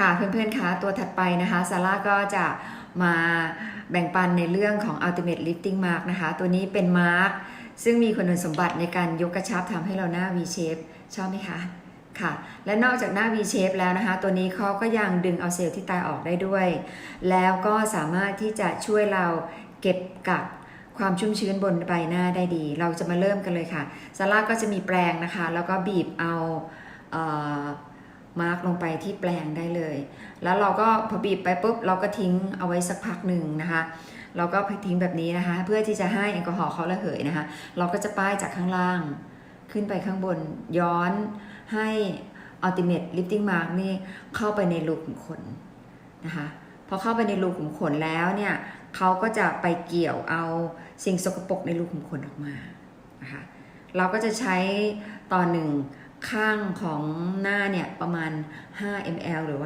ค่ะเพื่อนๆคะตัวถัดไปนะคะซาร่าก็จะมาแบ่งปันในเรื่องของ Ultimate Lifting Mark นะคะ ตัวนี้เป็นมาร์กซึ่งมีคุณสมบัติในการยกกระชับทำให้เราหน้า V shape ชอบไหมคะค่ะ และนอกจากหน้า V shape แล้วนะคะ ตัวนี้เขาก็ยังดึงเอาเซลล์ที่ตายออกได้ด้วย แล้วก็สามารถที่จะช่วยเราเก็บกักความชุ่มชื้นบนใบหน้าได้ดี เราจะมาเริ่มกันเลยค่ะซาร่าก็จะมีแปรงนะคะ แล้วก็บีบเอาเมาร์กลงไปที่แปลงได้เลย แล้วเราก็พอบีบไปปุ๊บเราก็ทิ้งเอาไว้สักพักหนึ่งนะคะ เราก็ทิ้งแบบนี้นะคะ เพื่อที่จะให้แอลกอฮอล์เขาระเหยนะคะ เราก็จะป้ายจากข้างล่าง ขึ้นไปข้างบนย้อนให้ Ultimate Lifting Mark นี่เข้าไปในรูขุมขนนะคะพอเข้าไปในรูขุมขนแล้วเนี่ยเขาก็จะไปเกี่ยวเอาสิ่งสกปรกในรูขุมขนออกมานะคะเราก็จะใช้ต่อหนึ่ง ข้างของหน้าเนี่ยประมาณ 5 ml หรือว่า